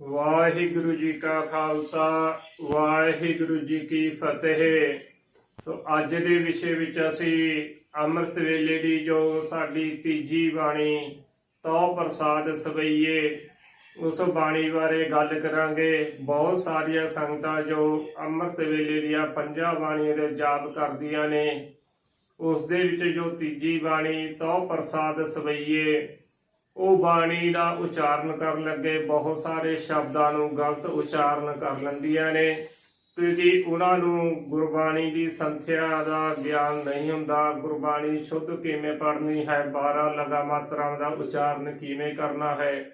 ਵਾਹਿਗੁਰੂ ਜੀ ਕਾ ਖਾਲਸਾ, ਵਾਹਿਗੁਰੂ ਜੀ ਕੀ ਫਤਿਹ। ਸੋ ਅੱਜ ਦੇ ਵਿਸ਼ੇ ਵਿੱਚ ਅਸੀਂ ਅੰਮ੍ਰਿਤ ਵੇਲੇ ਦੀ ਜੋ ਸਾਡੀ ਤੀਜੀ ਬਾਣੀ ਤੋ ਪ੍ਰਸਾਦ ਸਵਈਏ, ਉਸ ਬਾਣੀ ਬਾਰੇ ਗੱਲ ਕਰਾਂਗੇ। ਬਹੁਤ ਸਾਰੀਆਂ ਸੰਗਤਾਂ ਜੋ ਅੰਮ੍ਰਿਤ ਵੇਲੇ ਦੀਆਂ ਪੰਜਾਂ ਬਾਣੀਆਂ ਦੇ ਜਾਪ ਕਰਦੀਆਂ ਨੇ, ਉਸ ਦੇ ਵਿੱਚ ਜੋ ਤੀਜੀ ਬਾਣੀ ਤੋ ਪ੍ਰਸਾਦ ਸਵਈਏ ਉਹ ਬਾਣੀ ਦਾ ਉਚਾਰਨ ਕਰਨ ਲੱਗੇ ਬਹੁਤ ਸਾਰੇ ਸ਼ਬਦਾਂ ਨੂੰ ਗਲਤ ਉਚਾਰਨ ਕਰ ਲੈਂਦੀਆਂ ਨੇ। ਕਿਉਂਕਿ ਉਹਨਾਂ ਨੂੰ ਗੁਰਬਾਣੀ ਦੀ ਸੰਥਿਆ ਦਾ ਗਿਆਨ ਨਹੀਂ ਹੁੰਦਾ। ਗੁਰਬਾਣੀ ਸ਼ੁੱਧ ਕਿਵੇਂ ਪੜ੍ਹਨੀ ਹੈ? 12 ਲਗਾ ਮਾਤਰਾਵਾਂ ਦਾ ਉਚਾਰਨ ਕਿਵੇਂ ਕਰਨਾ ਹੈ?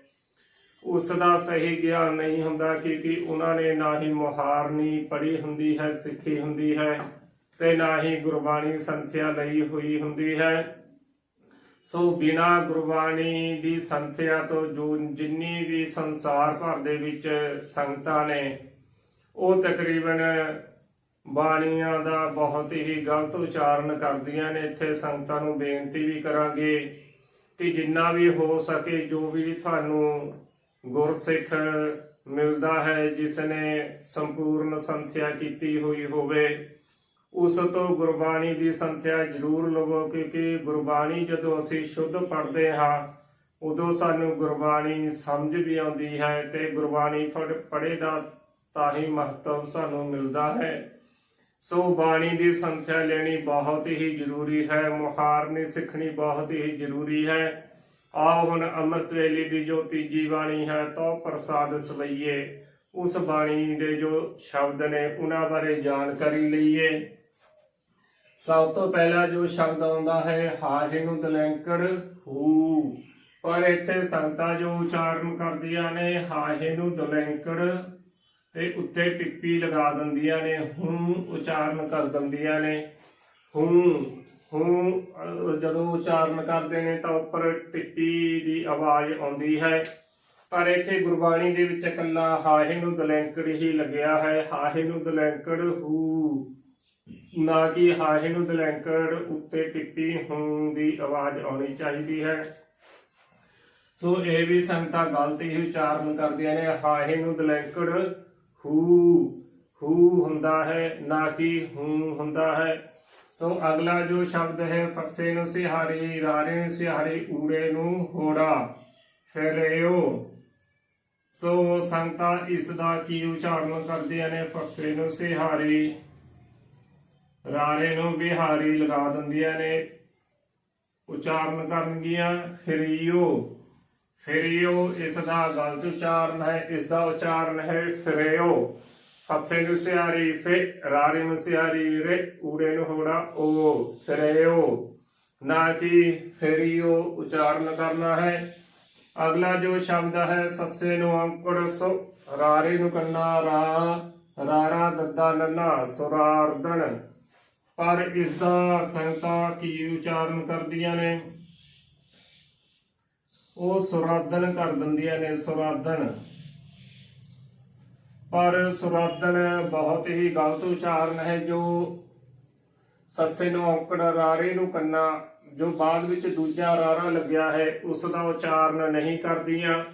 ਉਸ ਦਾ ਸਹੀ ਗਿਆਨ ਨਹੀਂ ਹੁੰਦਾ ਕਿਉਂਕਿ ਉਹਨਾਂ ਨੇ ਨਾ ਹੀ ਮੁਹਾਰਨੀ ਪੜ੍ਹੀ ਹੁੰਦੀ ਹੈ, ਸਿੱਖੀ ਹੁੰਦੀ ਹੈ ਤੇ ਨਾ ਹੀ ਗੁਰਬਾਣੀ ਸੰਥਿਆ ਲਈ ਹੋਈ ਹੁੰਦੀ ਹੈ। ਸੋ ਬਿਨਾ ਗੁਰਬਾਣੀ ਦੀ ਸੰਥਿਆ ਤੋਂ ਜੋ ਜਿੰਨੀ ਵੀ ਸੰਸਾਰ ਭਰ ਦੇ ਵਿੱਚ ਸੰਗਤਾਂ ਨੇ, ਉਹ ਤਕਰੀਬਨ ਬਾਣੀਆਂ ਦਾ ਬਹੁਤ ਹੀ ਗਲਤ ਉਚਾਰਨ ਕਰਦੀਆਂ ਨੇ। ਇੱਥੇ ਸੰਗਤਾਂ ਨੂੰ ਬੇਨਤੀ ਵੀ ਕਰਾਂਗੇ ਕਿ ਜਿੰਨਾ ਵੀ ਹੋ ਸਕੇ, ਜੋ ਵੀ ਤੁਹਾਨੂੰ ਗੁਰਸਿੱਖ ਮਿਲਦਾ ਹੈ, ਜਿਸ ਨੇ ਸੰਪੂਰਨ ਸੰਥਿਆ ਕੀਤੀ ਹੋਈ ਹੋਵੇ ਉਸ ਤੋਂ ਗੁਰਬਾਣੀ ਦੀ ਸੰਥਿਆ ਜ਼ਰੂਰ ਲਵੋ, ਕਿਉਂਕਿ ਗੁਰਬਾਣੀ ਜਦੋਂ ਅਸੀਂ ਸ਼ੁੱਧ ਪੜ੍ਹਦੇ ਹਾਂ, ਉਦੋਂ ਸਾਨੂੰ ਗੁਰਬਾਣੀ ਸਮਝ ਵੀ ਆਉਂਦੀ ਹੈ ਤੇ ਗੁਰਬਾਣੀ ਪੜ੍ਹੇ ਦਾ ਤਾਂ ਹੀ ਮਹੱਤਵ ਸਾਨੂੰ ਮਿਲਦਾ ਹੈ। ਸੋ ਬਾਣੀ ਦੀ ਸੰਥਿਆ ਲੈਣੀ ਬਹੁਤ ਹੀ ਜ਼ਰੂਰੀ ਹੈ, ਮੁਹਾਰਨੀ ਸਿੱਖਣੀ ਬਹੁਤ ਹੀ ਜ਼ਰੂਰੀ ਹੈ। ਆਓ ਹੁਣ ਅੰਮ੍ਰਿਤ ਵੇਲੇ ਦੀ ਜੋ ਤੀਜੀ ਬਾਣੀ ਹੈ ਤੋ ਪ੍ਰਸਾਦ ਸਵਈਏ, ਉਸ ਬਾਣੀ ਦੇ ਜੋ ਸ਼ਬਦ ਨੇ, ਉਹਨਾਂ ਬਾਰੇ ਜਾਣਕਾਰੀ ਲਈਏ। ਸਭ ਤੋਂ ਪਹਿਲਾ ਜੋ ਸ਼ਬਦ ਆਉਂਦਾ ਹੈ ਹਾਹੇ ਨੂੰ ਦਲੈਂਕੜ ਹੂ। ਪਰ ਇੱਥੇ ਸੰਗਤਾਂ ਜੋ ਉਚਾਰਨ ਕਰਦੀਆਂ ਨੇ ਹਾਹੇ ਨੂੰ ਦਲੈਂਕੜ ਤੇ ਉੱਤੇ ਟਿੱਪੀ ਲਗਾ ਦਿੰਦੀਆਂ ਨੇ, ਹੂੰ ਉਚਾਰਨ ਕਰ ਦਿੰਦੀਆਂ ਨੇ। ਹੂੰ ਹੂੰ ਜਦੋਂ ਉਚਾਰਨ ਕਰਦੇ ਨੇ ਤਾਂ ਉੱਪਰ ਟਿੱਪੀ ਦੀ ਆਵਾਜ਼ ਆਉਂਦੀ ਹੈ। ਪਰ ਇੱਥੇ ਗੁਰਬਾਣੀ ਦੇ ਵਿੱਚ ਇਕੱਲਾ ਹਾਹੇ ਨੂੰ ਦਲੈਂਕੜ ਹੀ ਲੱਗਿਆ ਹੈ ਹਾਹੇ ਨੂੰ ਦਲੈਂਕੜ ਹੂ। ਨਾ ਕਿ ਹਾਹੇ ਨੂੰ ਦਲੈਂਕੜ ਉੱਤੇ ਟਿੱਪੀ ਹੋਣ ਦੀ ਆਵਾਜ਼ ਆਉਣੀ ਚਾਹੀਦੀ ਹੈ। ਸੋ ਇਹ ਵੀ ਸੰਗਤਾਂ ਗਲਤ ਹੀ ਉਚਾਰਨ ਕਰਦੀਆਂ ਨੇ, ਹਾਹੇ ਨੂੰ ਦਲੈਂਕੜ ਹੂ ਹੂ ਹੁੰਦਾ ਹੈ, ਨਾ ਕਿ ਹੂ ਹੁੰਦਾ ਹੈ। ਸੋ ਅਗਲਾ ਜੋ ਸ਼ਬਦ ਹੈ, ਫੱਫੇ ਨੂੰ ਸਿਹਾਰੀ, ਰਾਰੇ ਨੂੰ ਸਿਹਾਰੀ, ਊੜੇ ਨੂੰ ਹੋੜਾ ਫਿਰਿਓ ਸੋ ਸੰਗਤਾਂ ਇਸ ਦਾ ਕੀ ਉਚਾਰਨ ਕਰਦੀਆਂ ਨੇ, ਫੱਫੇ ਨੂੰ ਸਿਹਾਰੀ। ਰਾਰੇ ਨੂੰ ਬਿਹਾਰੀ ਲਗਾ ਦਿੰਦੀਆਂ ਨੇ। ਉਚਾਰਨ ਕਰਨਗੀਆਂ ਫਿਰਿਓ ਫਿਰਿਓ ਇਸ ਦਾ ਗਲਤ ਉਚਾਰਨ ਹੈ, ਇਸ ਦਾ ਉਚਾਰਨ ਹੈ ਫਿਰਿਓ ਫੱਫੇ ਨੂੰ ਸਿਆਰੀ ਫੇ ਰਾਰੇ ਨੂੰ ਸਿਆਰੀ, ਰੇ ਊੜੇ ਨੂੰ ਹੋੜਾ ਓ ਫਿਰਿਓ ਨਾ ਕਿ ਫਿਰਿਓ ਉਚਾਰਨ ਕਰਨਾ ਹੈ। ਅਗਲਾ ਜੋ ਸ਼ਬਦ ਹੈ, ਸੱਸੇ ਨੂੰ ਅੰਕੜ ਸੋ ਰਾਰੇ ਨੂੰ ਕੰਨਾ ਰਾ, ਰਾਰਾ ਦੱਦਾ ਨੰਨਾ ਸੁਰਾਰਦਨ ਪਰ ਇਸ ਦਾ ਸੰਗਤਾਂ ਕੀ ਉਚਾਰਨ ਕਰਦੀਆਂ ਨੇ? ਉਹ ਸੁਰਾਦਨ ਕਰ ਦਿੰਦੀਆਂ ਨੇ ਸੁਰਾਦਨ ਪਰ ਸੁਰਾਦਨ ਬਹੁਤ ਹੀ ਗਲਤ ਉਚਾਰਨ ਹੈ ਜੋ ਸੱਸੇ ਨੂੰ ਔਕੜ, ਰਾਰੇ ਨੂੰ ਕੰਨਾ, ਜੋ ਬਾਅਦ ਵਿੱਚ ਦੂਜਾ ਰਾਰਾ ਲੱਗਿਆ ਹੈ, ਉਸ ਦਾ ਉਚਾਰਨ ਨਹੀਂ ਕਰਦੀਆਂ।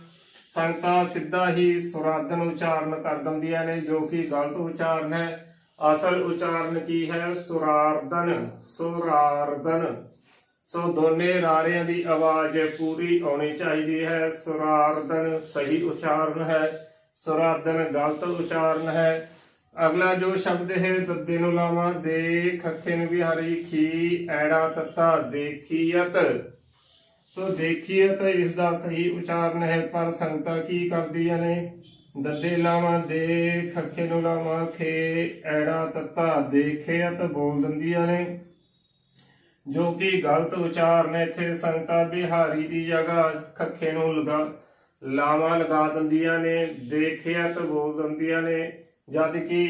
ਸੰਗਤਾਂ ਸਿੱਧਾ ਹੀ ਸੁਰਾਦਨ ਉਚਾਰਨ ਕਰ ਦਿੰਦੀਆਂ ਨੇ, ਜੋ ਕਿ ਗਲਤ ਉਚਾਰਨ ਹੈ। ਅਸਲ ਉਚਾਰਨ ਕੀ ਹੈ? ਸੁਰਾਰਦਨ ਸੁਰਾਰਦਨ ਸੋ ਦੋਨੇ ਰਾਰਿਆਂ ਦੀ ਆਵਾਜ਼ ਪੂਰੀ ਆਉਣੀ ਚਾਹੀਦੀ ਹੈ। ਸੁਰਾਰਦਨ ਸਹੀ ਉਚਾਰਨ ਹੈ ਸੁਰਾਰਦਨ ਗਲਤ ਉਚਾਰਨ ਹੈ। ਅਗਲਾ ਜੋ ਸ਼ਬਦ ਹੈ ਦੱਦੇ ਨੂੰ ਲਾਵਾਂ। ਦੇ ਖੱਖੇ ਨੂੰ ਵੀ ਹਰੀ ਖੀ ਐੜਾ ਤੱਤਾ ਦੇਖੀਅਤ। ਸੋ ਦੇਖੀਅਤ ਇਸ ਦਾ ਸਹੀ ਉਚਾਰਨ ਹੈ, ਪਰ ਸੰਗਤਾਂ ਕੀ ਕਰਦੀਆਂ ਨੇ? ਦੱਦੇ ਲਾਵਾਂ ਦੇ ਖੱਖੇ ਨੂੰ ਲਾਵਾਂ ਖੇ ਐੜਾ ਤੱਤਾ ਦੇਖੀਅਤ ਬੋਲ ਦਿੰਦੀਆਂ ਨੇ। ਜੋ ਕਿ ਗਲਤ ਉਚਾਰਨ ਹੈ ਇੱਥੇ ਸੰਗਤਾਂ, ਬਿਹਾਰੀ ਦੀ ਜਗ੍ਹਾ ਖੱਖੇ ਨੂੰ ਲਗਾ, ਲਾਵਾਂ ਲਗਾ ਦਿੰਦੀਆਂ ਨੇ ਦੇਖਿਆਤ ਬੋਲ ਦਿੰਦੀਆਂ ਨੇ। ਜਦ ਕਿ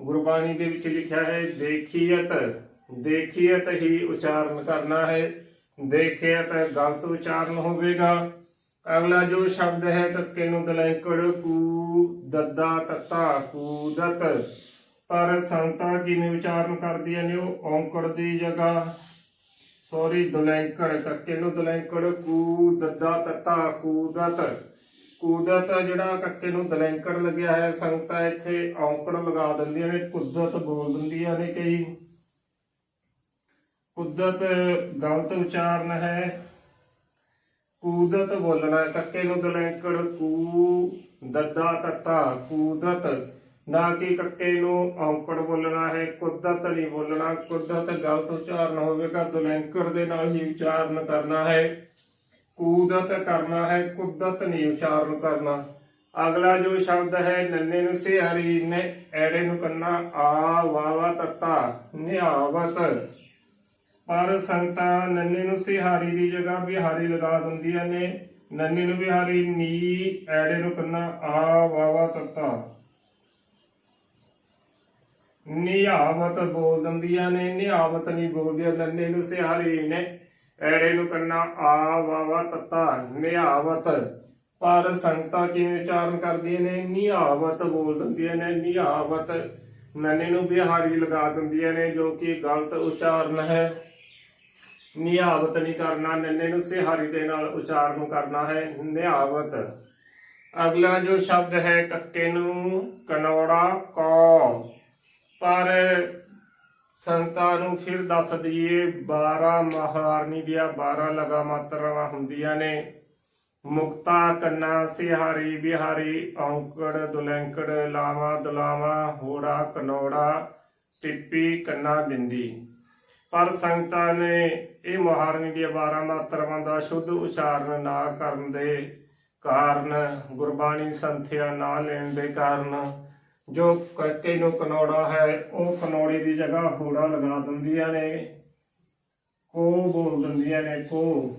ਗੁਰਬਾਣੀ ਦੇ ਵਿੱਚ ਲਿਖਿਆ ਹੈ ਦੇਖੀਅਤ ਦੇਖੀਅਤ ਹੀ ਉਚਾਰਨ ਕਰਨਾ ਹੈ ਦੇਖਿਅਤ ਗਲਤ ਉਚਾਰਨ ਹੋਵੇਗਾ। ਅਗਲਾ ਜੋ ਸ਼ਬਦ ਹੈ ਕੱਕੇ ਨੂੰ ਦਲੈਂਕੜ ਕੂ ਦੱਦਾ ਤੱਤਾ ਕੂਦਤ ਪਰ ਸੰਗਤਾਂ ਕਿਵੇਂ ਉਚਾਰਨ ਕਰਦੀਆਂ ਨੇ ਉਹ? ਔਂਕੜ ਦੀ ਜਗ੍ਹਾ। ਸੌਰੀ ਦੁਲੈਂਕੜ ਕੱਕੇ ਨੂੰ ਦੁਲੈਂਕੜ ਕੂ ਦੱਦਾ ਤੱਤਾ ਕੂਦਤ ਕੁਦਰਤ ਜਿਹੜਾ ਕੱਕੇ ਨੂੰ ਦਲੈਂਕੜ ਲੱਗਿਆ ਹੈ, ਸੰਗਤਾਂ ਇੱਥੇ ਔਂਕੜ ਲਗਾ ਦਿੰਦੀਆਂ ਨੇ ਕੁਦਰਤ ਬੋਲ ਦਿੰਦੀਆਂ ਨੇ ਕਈ। ਕੁਦਰਤ ਗਲਤ ਉਚਾਰਨ ਹੈ। ਕੂਦਤ ਬੋਲਣਾ ਕੱਕੇ ਨੂੰ ਦਲੈਂਕੜ ਕੂ ਦੱਦਾ ਤੱਤਾ, ਕੂਦਤ। ਨਾ ਕਿ ਕੱਕੇ ਨੂੰ ਔਂਕੜ ਬੋਲਣਾ ਹੈ ਕੁਦਰਤ ਨਹੀਂ ਬੋਲਣਾ। ਕੁਦਰਤ ਗਲਤ ਉਚਾਰਨ ਹੋਵੇਗਾ ਦਲੈਂਕੜ ਦੇ ਨਾਲ ਹੀ ਉਚਾਰਨ ਕਰਨਾ ਹੈ। ਕੂਦਤ ਕਰਨਾ ਹੈ ਕੁਦਰਤ ਨਹੀਂ ਉਚਾਰਨ ਕਰਨਾ। ਅਗਲਾ ਜੋ ਸ਼ਬਦ ਹੈ, ਨੰਨੇ ਨੂੰ ਸਿਹਾਰੀ, ਨੇ ਐੜੇ ਨੂੰ ਕੰਨਾ, ਆ ਵਾਵਾ ਤੱਤਾ, ਨਿਹਾਵਤ। ਪਰ ਸੰਗਤਾਂ ਨੰਨੇ ਨੂੰ ਸਿਹਾਰੀ ਦੀ ਜਗ੍ਹਾ ਬਿਹਾਰੀ ਲਗਾ ਦਿੰਦੀਆਂ ਨੇ। ਨੰਨੇ ਨੂੰ ਬਿਹਾਰੀ ਨੀ ਐੜੇ ਨੂੰ ਕੰਨਾ ਆ ਵਾਵਾ ਤੱਤਾ। ਨਿਹਾਵਤ ਬੋਲ ਦਿੰਦੀਆਂ ਨੇ, ਨਿਹਾਵਤ ਨਹੀਂ ਬੋਲਦੀਆਂ, ਨੰਨੇ ਨੂੰ ਸਿਹਾਰੀ ਨੇ, ਐੜੇ ਨੂੰ ਕੰਨਾ ਆ ਵਾਵਾ ਤੱਤਾ। ਨਿਹਾਵਤ, ਪਰ ਸੰਗਤਾਂ ਕਿਵੇਂ ਉਚਾਰਨ ਕਰਦੀਆਂ ਨੇ? ਨਿਹਾਵਤ ਬੋਲ ਦਿੰਦੀਆਂ ਨੇ, ਨਿਹਾਵਤ। ਨੰਨੇ ਨੂੰ ਬਿਹਾਰੀ ਲਗਾ ਦਿੰਦੀਆਂ ਨੇ, ਜੋ ਕਿ ਗਲਤ ਉਚਾਰਨ ਹੈ। ਨਿਹਾਵਤ ਨਹੀਂ ਕਰਨਾ, ਨੰਨੇ ਨੂੰ ਸਿਹਾਰੀ ਦੇ ਨਾਲ ਉਚਾਰਨ ਕਰਨਾ ਹੈ ਨਿਹਾਵਤ ਅਗਲਾ ਜੋ ਸ਼ਬਦ ਹੈ, ਕੱਕੇ ਨੂੰ ਕਨੌੜਾ ਕੌ ਪਰ ਸੰਤਾਂ ਨੂੰ ਫਿਰ ਦੱਸ ਦਈਏ 12 ਮਹਾਰਨੀ ਦੀਆਂ 12 ਲਗਾ ਮਾਤਰਾਵਾਂ ਹੁੰਦੀਆਂ ਨੇ। ਮੁਕਤਾ, ਕੰਨਾ, ਸਿਹਾਰੀ, ਬਿਹਾਰੀ, ਔਂਕੜ, ਦੁਲੈਂਕੜ, ਲਾਵਾ, ਦਲਾਵਾ, ਹੋੜਾ, ਕਨੌੜਾ, ਟਿੱਪੀ, ਕੰਨਾ, ਬਿੰਦੀ। ਪਰ ਸੰਗਤਾਂ ਨੇ ਇਹ ਮਹਾਰਨੀ ਦੀਆਂ 12 ਮਾਤਰਾਵਾਂ ਦਾ ਸ਼ੁੱਧ ਉਚਾਰਨ ਨਾ ਕਰਨ ਦੇ ਕਾਰਨ, ਗੁਰਬਾਣੀ ਸੰਥਿਆ ਨਾ ਲੈਣ ਦੇ ਕਾਰਨ, ਜੋ ਕੱਕੇ ਨੂੰ ਕਨੌੜਾ ਹੈ, ਉਹ ਕਨੌੜੇ ਦੀ ਜਗ੍ਹਾ ਹੋੜਾ ਲਗਾ ਦਿੰਦੀਆਂ ਨੇ, ਕੋ ਬੋਲ ਦਿੰਦੀਆਂ ਨੇ ਕੋ।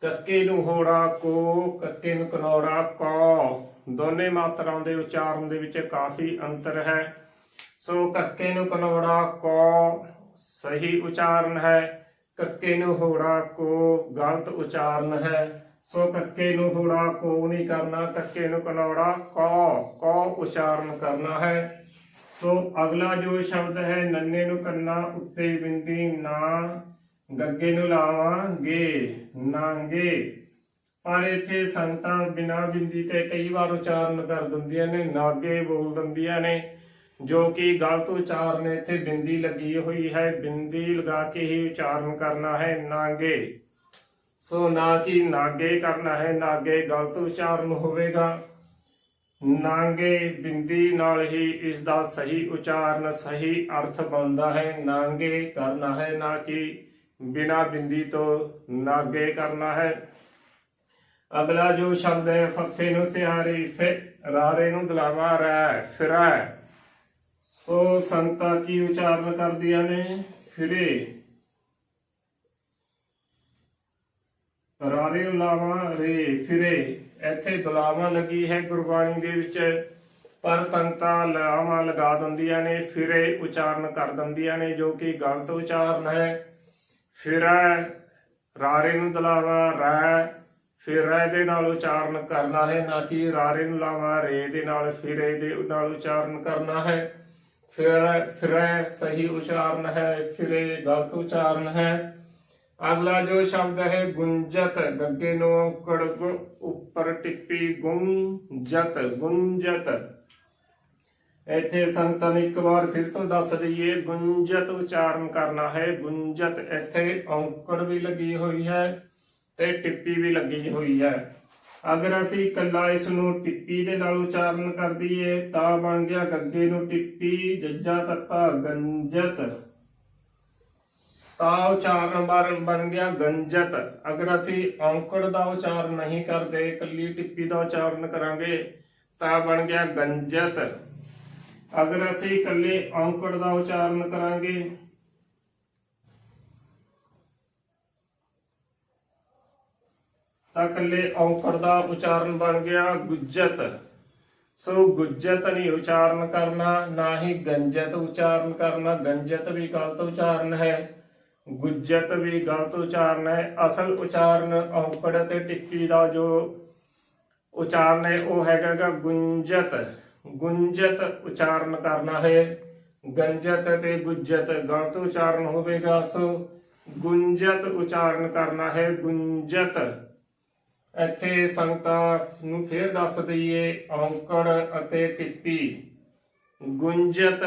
ਕੱਕੇ ਨੂੰ ਹੋੜਾ ਕੋ, ਕੱਕੇ ਨੂੰ ਕਨੋੜਾ ਕੋ। ਦੋਨੇ ਮਾਤਰਾਵਾਂ ਦੇ ਉਚਾਰਨ ਦੇ ਵਿੱਚ ਕਾਫੀ ਅੰਤਰ ਹੈ। ਸੋ ਕੱਕੇ ਨੂੰ ਕਨੋੜਾ ਕੋ। ਸਹੀ ਉਚਾਰਨ ਹੈ, ਕੱਕੇ ਨੂੰ ਹੋੜਾ ਕੋ ਗਲਤ ਉਚਾਰਨ ਹੈ। ਸੋ ਕੱਕੇ ਨੂੰ ਹੋੜਾ ਕੋ ਨਹੀਂ ਕਰਨਾ, ਕੱਕੇ ਨੂੰ ਕਨੌੜਾ ਕੋ ਕੋ ਉਚਾਰਨ ਕਰਨਾ ਹੈ। ਸੋ ਅਗਲਾ ਜੋ ਸ਼ਬਦ ਹੈ, ਨੰਨੇ ਨੂੰ ਕੰਨਾ ਉੱਤੇ ਬਿੰਦੀ ਨਾ ਗੱਗੇ ਨੂੰ ਲਾਵਾਂਗੇ ਨਾਂਗੇ। ਪਰ ਇਥੇ ਸੰਗਤਾਂ ਬਿਨਾ ਬਿੰਦੀ ਤੇ ਕਈ ਵਾਰ ਉਚਾਰਨ ਕਰ ਦਿੰਦੀਆਂ ਨੇ, ਨਾਗੇ ਬੋਲ ਦਿੰਦੀਆਂ ਨੇ। ਜੋ ਕਿ ਗਲਤ ਉਚਾਰਨ ਹੈ, ਇੱਥੇ ਬਿੰਦੀ ਲੱਗੀ ਹੋਈ ਹੈ। ਬਿੰਦੀ ਲਗਾ ਕੇ ਹੀ ਉਚਾਰਨ ਕਰਨਾ ਹੈ ਨਾਗੇ। ਸੋ ਨਾ ਕਿ ਨਾਗੇ ਕਰਨਾ ਹੈ ਨਾਗੇ ਗਲਤ ਉਚਾਰਨ ਹੋਵੇਗਾ। ਨਾਂਗੇ ਬਿੰਦੀ ਨਾਲ ਹੀ ਇਸ ਦਾ ਸਹੀ ਉਚਾਰਨ ਸਹੀ ਅਰਥ ਬਣਦਾ ਹੈ। ਨਾਂਗੇ ਕਰਨਾ ਹੈ ਨਾ ਕਿ ਬਿਨਾ ਬਿੰਦੀ ਤੋਂ ਨਾਗੇ ਕਰਨਾ ਹੈ। ਅਗਲਾ ਜੋ ਸ਼ਬਦ ਹੈ ਫੱਫੇ ਨੂੰ ਸਿਹਾਰੀ ਫੇ ਰਾਰੇ ਨੂੰ ਦਲਾਵਾ ਰੈ ਫਿਰੈ। ਸੋ ਸੰਤਾ ਕੀ ਉਚਾਰਨ ਕਰਦੀਆਂ ਨੇ? ਫਿਰੇ। ਰਾਰੇ ਲਾਵਾ ਰੇ, ਫਿਰੇ। ਇੱਥੇ ਦੁਲਾਵਾ ਲੱਗੀ ਹੈ ਗੁਰਬਾਣੀ ਦੇ ਵਿੱਚ, ਪਰ ਸੰਗਤਾਂ ਲਾਵਾਂ ਲਗਾ ਦਿੰਦੀਆਂ ਨੇ, ਫਿਰੇ ਉਚਾਰਨ ਕਰ ਦਿੰਦੀਆਂ ਨੇ, ਜੋ ਕਿ ਗਲਤ ਉਚਾਰਨ ਹੈ। ਫਿਰੈ, ਰਾਰੇ ਨੂੰ ਦਲਾਵਾ, ਰੈ। ਫਿਰੈ ਦੇ ਨਾਲ ਉਚਾਰਨ ਕਰਨਾ ਹੈ, ਨਾ ਕਿ ਰਾਰੇ ਨੂੰ ਲਾਵਾ, ਰੇ ਦੇ ਨਾਲ, ਫਿਰੇ ਦੇ ਨਾਲ ਉਚਾਰਨ ਕਰਨਾ ਹੈ। ਫਿਰੈ ਫਿਰੈ ਸਹੀ ਉਚਾਰਨ ਹੈ, ਫਿਰੇ ਗਲਤ ਉਚਾਰਨ ਹੈ। ਅਗਲਾ ਜੋ ਸ਼ਬਦ ਹੈ, ਗੁੰਜਤ, ਗੱਗੇ ਨੂੰ ਔਂਕੜ ਗੁ ਉੱਪਰ ਟਿੱਪੀ ਗੁੰਜਤ ਗੁੰਜਤ। ਇੱਥੇ ਸੰਤਾਂ ਨੇ ਇੱਕ ਵਾਰ ਫਿਰ ਤੋਂ ਦੱਸ ਦਈਏ, ਗੁੰਜਤ ਉਚਾਰਨ ਕਰਨਾ ਹੈ। ਗੁੰਜਤ ਇੱਥੇ ਔਂਕੜ ਵੀ ਲੱਗੀ ਹੋਈ ਹੈ ਤੇ ਟਿੱਪੀ ਵੀ ਲੱਗੀ ਹੋਈ ਹੈ। ਅਗਰ ਅਸੀਂ ਇਕੱਲਾ ਇਸ ਨੂੰ ਟਿੱਪੀ ਦੇ ਨਾਲ ਉਚਾਰਨ ਕਰ ਦਈਏ, ਤਾਂ ਬਣ ਗਿਆ ਗੱਗੇ ਨੂੰ ਟਿੱਪੀ, ਜੱਜਾ ਤੱਤਾ ਗੰਜਤ। ਤਾਂ ਉਚਾਰਨ ਬਣ ਬਣ ਗਿਆ ਗੰਜਤ। ਅਗਰ ਅਸੀਂ ਔਂਕੜ ਦਾ ਉਚਾਰਨ ਨਹੀਂ ਕਰਦੇ, ਇਕੱਲੀ ਟਿੱਪੀ ਦਾ ਉਚਾਰਨ ਕਰਾਂਗੇ, ਤਾਂ ਬਣ ਗਿਆ ਗੰਜਤ। ਅਗਰ ਅਸੀਂ ਇਕੱਲੇ ਔਂਕੜ ਦਾ ਉਚਾਰਨ ਕਰਾਂਗੇ ਤਾਂ ਇਕੱਲੇ ਔਂਕੜ ਦਾ ਉਚਾਰਨ ਬਣ ਗਿਆ ਗੁੱਜਤ। ਸੋ ਗੁੱਜਤ ਨਹੀਂ ਉਚਾਰਨ ਕਰਨਾ, ਨਾ ਹੀ ਗੰਜਤ ਉਚਾਰਨ ਕਰਨਾ। ਗੰਜਤ ਵੀ ਗਲਤ ਉਚਾਰਨ ਹੈ, ਗੁੱਜਤ ਵੀ ਗਲਤ ਉਚਾਰਨ ਹੈ। ਅਸਲ ਉਚਾਰਨ ਔਂਕੜ ਤੇ ਟਿੱਕੀ ਦਾ ਜੋ ਉਚਾਰਨ ਹੈ, ਉਹ ਹੈਗਾ ਗੁੰਜਤ। ਗੁੰਜਤ ਉਚਾਰਨ ਕਰਨਾ ਹੈ, ਗੰਜਤ ਤੇ ਗੁੱਜਤ ਗਲਤ ਉਚਾਰਨ ਹੋਵੇਗਾ। ਸੋ ਗੁੰਜਤ ਉਚਾਰਨ ਕਰਨਾ ਹੈ, ਗੁੰਜਤ। ਇੱਥੇ ਸੰਗਤਾਂ ਨੂੰ ਫੇਰ ਦੱਸ ਦਈਏ, ਔਂਕੜ ਅਤੇ ਟਿੱਪੀ। ਗੁੰਜਤ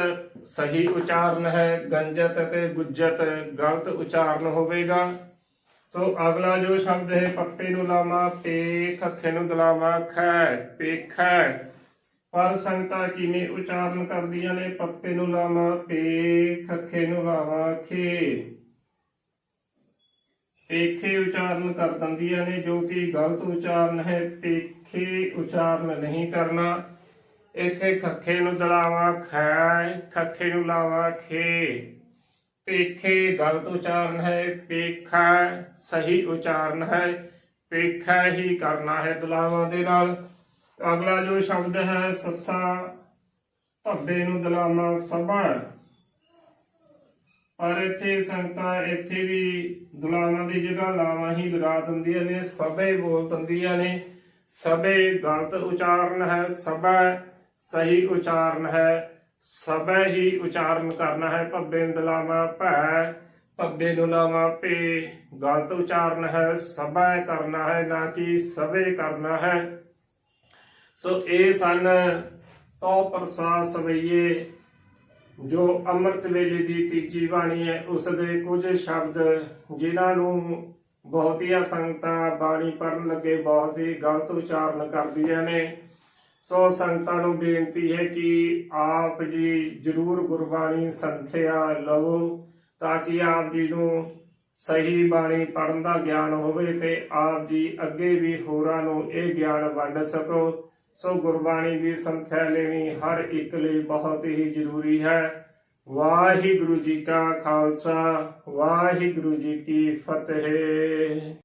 ਸਹੀ ਉਚਾਰਨ ਹੈ, ਗੰਜਤ ਅਤੇ ਗੁੱਜਤ ਗਲਤ ਉਚਾਰਨ ਹੋਵੇਗਾ। ਸੋ ਅਗਲਾ ਜੋ ਸ਼ਬਦ ਹੈ, ਪੱਪੇ ਨੂੰ ਲਾਵਾਂ ਪੇ ਖੇ ਨੂੰ ਦਲਾਵਾਂ, ਖੈ, ਪੇਖੈ। ਪਰ ਸੰਗਤਾਂ ਕਿਵੇਂ ਉਚਾਰਨ ਕਰਦੀਆਂ ਨੇ? ਪੱਪੇ ਨੂੰ ਲਾਵਾਂ ਪੇ ਖੇ ਨੂੰ ਲਾਵਾਂ, ਖੇ। ਪੇਖੇ ਉਚਾਰਨ ਕਰ ਦਿੰਦੀਆਂ ਨੇ, ਜੋ ਕਿ ਗਲਤ ਉਚਾਰਨ ਹੈ, ਪੇਖੇ ਉਚਾਰਨ ਨਹੀਂ ਕਰਨਾ। ਇੱਥੇ ਖੱਖੇ ਨੂੰ ਦਲਾਵਾ ਖੈ ਖੱਖੇ ਨੂੰ ਲਾਵਾ, ਖੇ। ਪੇਖੇ ਗਲਤ ਉਚਾਰਨ ਹੈ, ਪੇਖਾ ਸਹੀ ਉਚਾਰਨ ਹੈ, ਪੇਖਾ ਹੀ ਕਰਨਾ ਹੈ ਦਲਾਵਾਂ ਦੇ ਨਾਲ। ਅਗਲਾ ਜੋ ਸ਼ਬਦ ਹੈ, ਸੱਸਾ, ਧੱਬੇ ਨੂੰ ਦਲਾਵਾਂ ਸਭਾ। ਪਰ ਇੱਥੇ ਸੰਗਤਾਂ ਇੱਥੇ ਵੀ ਦੁਲਾਵਾਂ ਦੀ ਜਗ੍ਹਾ ਲਾਵਾਂ ਹੀ ਲਗਾ ਦਿੰਦੀਆਂ ਨੇ, ਸਭੇ ਬੋਲ ਦਿੰਦੀਆਂ ਨੇ, ਸਭੇ ਗਲਤ ਉਚਾਰਨ ਹੈ, ਸਭਾ ਸਹੀ ਉਚਾਰਨ ਹੈ, ਸਭੇ ਹੀ ਉਚਾਰਨ ਕਰਨਾ ਹੈ, ਭੱਬੇ ਨੂੰ ਦਲਾਵਾਂ ਭੈ, ਭੱਬੇ ਨੂੰ ਲਾਵਾਂ ਭੇ, ਗਲਤ ਉਚਾਰਨ ਹੈ, ਸਭਾ ਕਰਨਾ ਹੈ, ਨਾ ਕਿ ਸਭੇ ਕਰਨਾ ਹੈ। ਸੋ ਇਹ ਸਨ ਤੋ ਪ੍ਰਸਾਦ ਸਵਈਏ ਜੋ ਅੰਮ੍ਰਿਤ ਵੇਲੇ ਦੀ ਤੀਜੀ ਬਾਣੀ ਹੈ ਉਸ ਦੇ ਕੁਝ ਸ਼ਬਦ ਜਿਨ੍ਹਾਂ ਨੂੰ ਬਹੁਤੀਆਂ ਸੰਗਤਾਂ ਬਾਣੀ ਪੜਨ ਲੱਗੇ ਬਹੁਤ ਹੀ ਗਲਤ ਉਚਾਰਨ ਕਰਦੀਆਂ ਨੇ, ਸੋ ਸੰਗਤਾਂ ਨੂੰ ਬੇਨਤੀ ਹੈ ਕਿ ਆਪ ਜੀ ਜਰੂਰ ਗੁਰਬਾਣੀ ਸੰਥਿਆ ਲਵੋ, ਤਾਂ ਕਿ ਆਪ ਜੀ ਨੂੰ ਸਹੀ ਬਾਣੀ ਪੜਨ ਦਾ ਗਿਆਨ ਹੋਵੇ ਤੇ ਆਪ ਜੀ ਅੱਗੇ ਵੀ ਹੋਰਾਂ ਨੂੰ ਇਹ ਗਿਆਨ ਵੰਡ ਸਕੋ। ਸੋ ਗੁਰਬਾਣੀ ਦੀ ਸੰਥਿਆ ਲੈਣੀ ਹਰ ਇੱਕ ਲਈ ਬਹੁਤ ਹੀ ਜ਼ਰੂਰੀ ਹੈ। ਵਾਹਿਗੁਰੂ ਜੀ ਕਾ ਖਾਲਸਾ, ਵਾਹਿਗੁਰੂ ਜੀ ਕੀ ਫਤਿਹ।